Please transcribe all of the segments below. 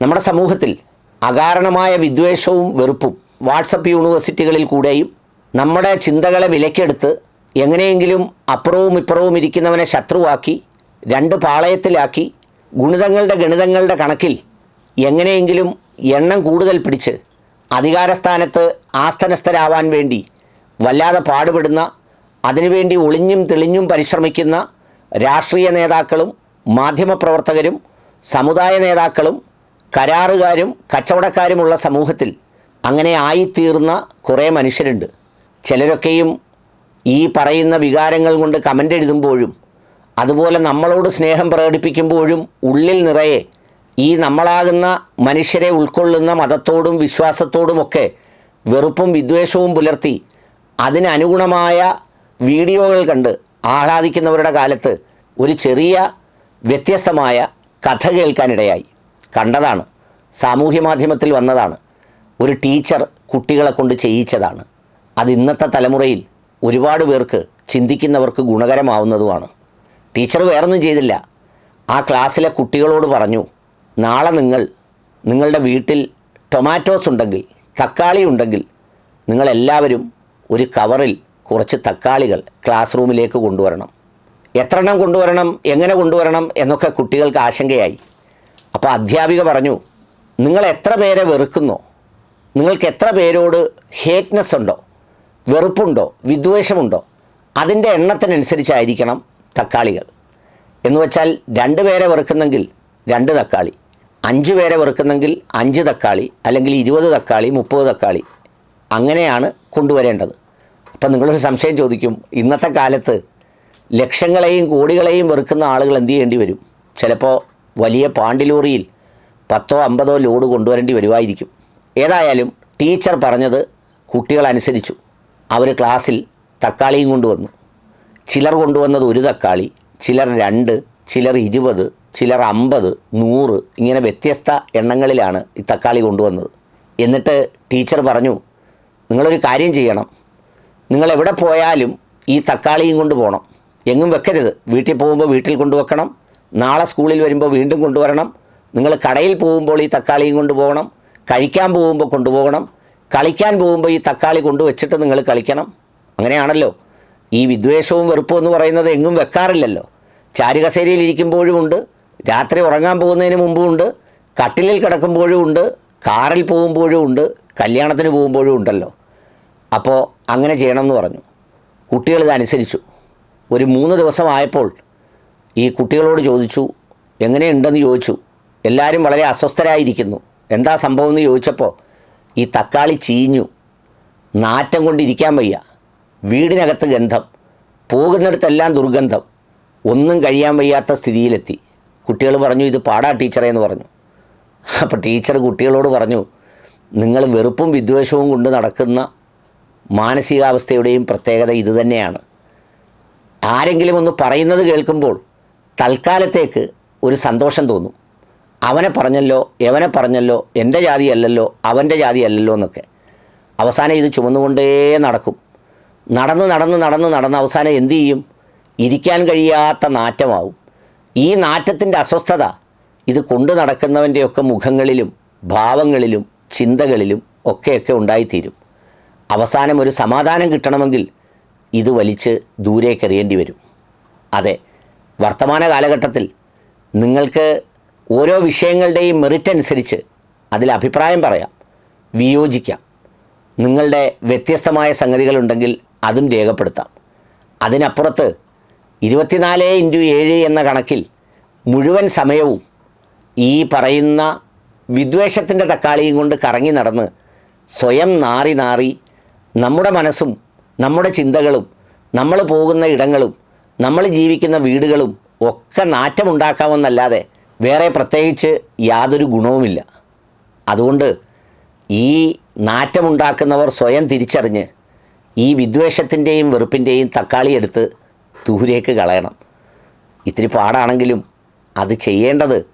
നമ്മുടെ സമൂഹത്തിൽ അകാരണമായ വിദ്വേഷവും വെറുപ്പും വാട്സപ്പ് യൂണിവേഴ്സിറ്റികളിൽ കൂടെയും നമ്മുടെ ചിന്തകളെ വിലക്കെടുത്ത് എങ്ങനെയെങ്കിലും അപ്പുറവും ഇപ്പുറവും ഇരിക്കുന്നവനെ ശത്രുവാക്കി രണ്ട് പാളയത്തിലാക്കി ഗുണിതങ്ങളുടെ ഗണിതങ്ങളുടെ കണക്കിൽ എങ്ങനെയെങ്കിലും എണ്ണം കൂടുതൽ പിടിച്ച് അധികാരസ്ഥാനത്ത് ആസ്ഥനസ്ഥരാവാൻ വേണ്ടി വല്ലാതെ പാടുപെടുന്ന അതിനുവേണ്ടി ഒളിഞ്ഞും തെളിഞ്ഞും പരിശ്രമിക്കുന്ന രാഷ്ട്രീയ നേതാക്കളും മാധ്യമപ്രവർത്തകരും സമുദായ നേതാക്കളും കരാറുകാരും കച്ചവടക്കാരുമുള്ള സമൂഹത്തിൽ അങ്ങനെ ആയിത്തീർന്ന കുറേ മനുഷ്യരുണ്ട്. ചിലരൊക്കെയും ഈ പറയുന്ന വികാരങ്ങൾ കൊണ്ട് കമന്റ് എഴുതുമ്പോഴും അതുപോലെ നമ്മളോട് സ്നേഹം പ്രകടിപ്പിക്കുമ്പോഴും ഉള്ളിൽ നിറയെ ഈ നമ്മളാകുന്ന മനുഷ്യരെ ഉൾക്കൊള്ളുന്ന മതത്തോടും വിശ്വാസത്തോടുമൊക്കെ വെറുപ്പും വിദ്വേഷവും പുലർത്തി അതിനനുഗുണമായ വീഡിയോകൾ കണ്ട് ആഹ്ലാദിക്കുന്നവരുടെ കാലത്ത് ഒരു ചെറിയ വ്യത്യസ്തമായ കഥ കേൾക്കാനിടയായി. കണ്ടതാണ്. സാമൂഹ്യ മാധ്യമത്തിൽ വന്നതാണ്. ഒരു ടീച്ചർ കുട്ടികളെ കൊണ്ട് ചെയ്യിച്ചതാണ്. അത് ഇന്നത്തെ തലമുറയിൽ ഒരുപാട് പേർക്ക് ചിന്തിക്കുന്നവർക്ക് ഗുണകരമാവുന്നതുമാണ്. ടീച്ചർ വേറൊന്നും ചെയ്തില്ല. ആ ക്ലാസ്സിലെ കുട്ടികളോട് പറഞ്ഞു നാളെ നിങ്ങൾ നിങ്ങളുടെ വീട്ടിൽ ടൊമാറ്റോസ് ഉണ്ടെങ്കിൽ തക്കാളി ഉണ്ടെങ്കിൽ നിങ്ങളെല്ലാവരും ഒരു കവറിൽ കുറച്ച് തക്കാളികൾ ക്ലാസ് റൂമിലേക്ക് കൊണ്ടുവരണം. എത്ര എണ്ണം കൊണ്ടുവരണം എങ്ങനെ കൊണ്ടുവരണം എന്നൊക്കെ കുട്ടികൾക്ക് ആശങ്കയായി. അപ്പോൾ അധ്യാപിക പറഞ്ഞു നിങ്ങൾ എത്ര പേരെ വെറുക്കുന്നോ? നിങ്ങൾക്ക് എത്ര പേരോട് ഹേറ്റ്നെസ് ഉണ്ടോ? വെറുപ്പുണ്ടോ? വിദ്വേഷമുണ്ടോ? അതിന്റെ എണ്ണത്തിനനുസരിച്ചായിരിക്കണം തക്കാളികൾ. എന്ന് വെച്ചാൽ രണ്ട് പേരെ വെറുക്കുന്നെങ്കിൽ രണ്ട് തക്കാളി അഞ്ച് പേരെ വെറുക്കുന്നെങ്കിൽ അഞ്ച് തക്കാളി അല്ലെങ്കിൽ ഇരുപത് തക്കാളി മുപ്പത് തക്കാളി. അങ്ങനെയാണ് കൊണ്ടുവരേണ്ടത്. അപ്പം നിങ്ങളൊരു സംശയം ചോദിക്കും ഇന്നത്തെ കാലത്ത് ലക്ഷങ്ങളെയും കോടികളെയും വെറുക്കുന്ന ആളുകൾ എന്ത് ചെയ്യേണ്ടി വരും? ചിലപ്പോൾ വലിയ പാണ്ടിലൂറിയിൽ പത്തോ അമ്പതോ ലോഡ് കൊണ്ടുവരേണ്ടി വരുമായിരിക്കും. ഏതായാലും ടീച്ചർ പറഞ്ഞത് കുട്ടികളനുസരിച്ചു. അവർ ക്ലാസ്സിൽ തക്കാളിയും കൊണ്ടുവന്നു. ചിലർ കൊണ്ടുവന്നത് ഒരു തക്കാളി ചിലർ രണ്ട് ചിലർ ഇരുപത് ചിലർ അമ്പത് നൂറ് ഇങ്ങനെ വ്യത്യസ്ത എണ്ണങ്ങളിലാണ് ഈ തക്കാളി കൊണ്ടുവന്നത്. എന്നിട്ട് ടീച്ചർ പറഞ്ഞു നിങ്ങളൊരു കാര്യം ചെയ്യണം. നിങ്ങൾ എവിടെ പോയാലും ഈ തക്കാളിയും കൊണ്ട് പോകണം എങ്ങും വെക്കരുത്. വീട്ടിൽ പോകുമ്പോൾ വീട്ടിൽ കൊണ്ടുവെക്കണം. നാളെ സ്കൂളിൽ വരുമ്പോൾ വീണ്ടും കൊണ്ടുവരണം. നിങ്ങൾ കടയിൽ പോകുമ്പോൾ ഈ തക്കാളിയും കൊണ്ടുപോകണം. കഴിക്കാൻ പോകുമ്പോൾ കൊണ്ടുപോകണം. കളിക്കാൻ പോകുമ്പോൾ ഈ തക്കാളി കൊണ്ടുവച്ചിട്ട് നിങ്ങൾ കളിക്കണം. അങ്ങനെയാണല്ലോ. ഈ വിദ്വേഷവും വെറുപ്പും എന്ന് പറയുന്നത് എങ്ങും വെക്കാറില്ലല്ലോ. ചാരുകസേരയിൽ ഇരിക്കുമ്പോഴും ഉണ്ട്. രാത്രി ഉറങ്ങാൻ പോകുന്നതിന് മുമ്പും ഉണ്ട്. കട്ടിലിൽ കിടക്കുമ്പോഴും ഉണ്ട്. കാറിൽ പോകുമ്പോഴും ഉണ്ട്. കല്യാണത്തിന് പോകുമ്പോഴും ഉണ്ടല്ലോ. അപ്പോൾ അങ്ങനെ ചെയ്യണമെന്ന് പറഞ്ഞു. കുട്ടികൾ ഇതനുസരിച്ചു ഒരു മൂന്ന് ദിവസമായപ്പോൾ ഈ കുട്ടികളോട് ചോദിച്ചു എങ്ങനെയുണ്ടെന്ന് ചോദിച്ചു. എല്ലാവരും വളരെ അസ്വസ്ഥരായിരിക്കുന്നു. എന്താ സംഭവം എന്ന് ചോദിച്ചപ്പോൾ ഈ തക്കാളി ചീഞ്ഞു. നാറ്റം കൊണ്ടിരിക്കാൻ വയ്യ. വീടിനകത്ത് ഗന്ധം. പോകുന്നിടത്തെല്ലാം ദുർഗന്ധം. ഒന്നും കഴിയാൻ വയ്യാത്ത സ്ഥിതിയിലെത്തി. കുട്ടികൾ പറഞ്ഞു ഇത് പാടാ ടീച്ചറേ എന്ന് പറഞ്ഞു. അപ്പോൾ ടീച്ചർ കുട്ടികളോട് പറഞ്ഞു നിങ്ങൾ വെറുപ്പും വിദ്വേഷവും കൊണ്ട് നടക്കുന്ന മാനസികാവസ്ഥയുടെയും പ്രത്യേകത ഇതുതന്നെയാണ് ആരെങ്കിലും ഒന്ന് പറയുന്നത് കേൾക്കുമ്പോൾ തൽക്കാലത്തേക്ക് ഒരു സന്തോഷം തോന്നും. അവനെ പറഞ്ഞല്ലോ എവനെ പറഞ്ഞല്ലോ എന്റെ ജാതി അല്ലല്ലോ അവന്റെ ജാതി അല്ലല്ലോ എന്നൊക്കെ. അവസാനം ഇത് ചുമന്നുകൊണ്ടേ നടക്കും. നടന്ന് നടന്ന് നടന്ന് നടന്ന് അവസാനം എന്തു ചെയ്യും? ഇരിക്കാൻ കഴിയാത്ത നാറ്റമാവും. ഈ നാറ്റത്തിന്റെ അസ്വസ്ഥത ഇത് കൊണ്ടു നടക്കുന്നവന്റെയൊക്കെ മുഖങ്ങളിലും ഭാവങ്ങളിലും ചിന്തകളിലും ഒക്കെയൊക്കെ ഉണ്ടായിത്തീരും. അവസാനം ഒരു സമാധാനം കിട്ടണമെങ്കിൽ ഇത് വലിച്ച് ദൂരേക്കെറിയേണ്ടി വരും. അതെ വർത്തമാന കാലഘട്ടത്തിൽ നിങ്ങൾക്ക് ഓരോ വിഷയങ്ങളുടെയും മെറിറ്റ് അനുസരിച്ച് അതിൽ അഭിപ്രായം പറയാം വിയോജിക്കാം. നിങ്ങളുടെ വ്യത്യസ്തമായ സംഗതികളുണ്ടെങ്കിൽ അതും രേഖപ്പെടുത്താം. അതിനപ്പുറത്ത് ഇരുപത്തിനാല് ഇന്റു ഏഴ് എന്ന കണക്കിൽ മുഴുവൻ സമയവും ഈ പറയുന്ന വിദ്വേഷത്തിന്റെ തക്കാളിയും കൊണ്ട് കറങ്ങി നടന്ന് സ്വയം നാറി നാറി നമ്മുടെ മനസ്സും നമ്മുടെ ചിന്തകളും നമ്മൾ പോകുന്ന ഇടങ്ങളും നമ്മൾ ജീവിക്കുന്ന വീടുകളും ഒക്കെ നാറ്റമുണ്ടാക്കാമെന്നല്ലാതെ വേറെ പ്രത്യേകിച്ച് യാതൊരു ഗുണവുമില്ല. അതുകൊണ്ട് ഈ നാറ്റമുണ്ടാക്കുന്നവർ സ്വയം തിരിച്ചറിഞ്ഞ് ഈ വിദ്വേഷത്തിന്റെയും വെറുപ്പിന്റെയും തക്കാളി എടുത്ത് ദൂരേക്ക് കളയണം. ഇത്തിരി പാടാണെങ്കിലും അത് ചെയ്യേണ്ടത്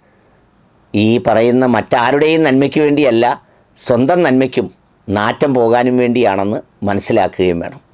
ഈ പറയുന്ന മറ്റാരുടെയും നന്മയ്ക്ക് വേണ്ടിയല്ല സ്വന്തം നന്മയ്ക്കും നാറ്റം പോകാനും വേണ്ടിയാണെന്ന് മനസ്സിലാക്കുകയും വേണം.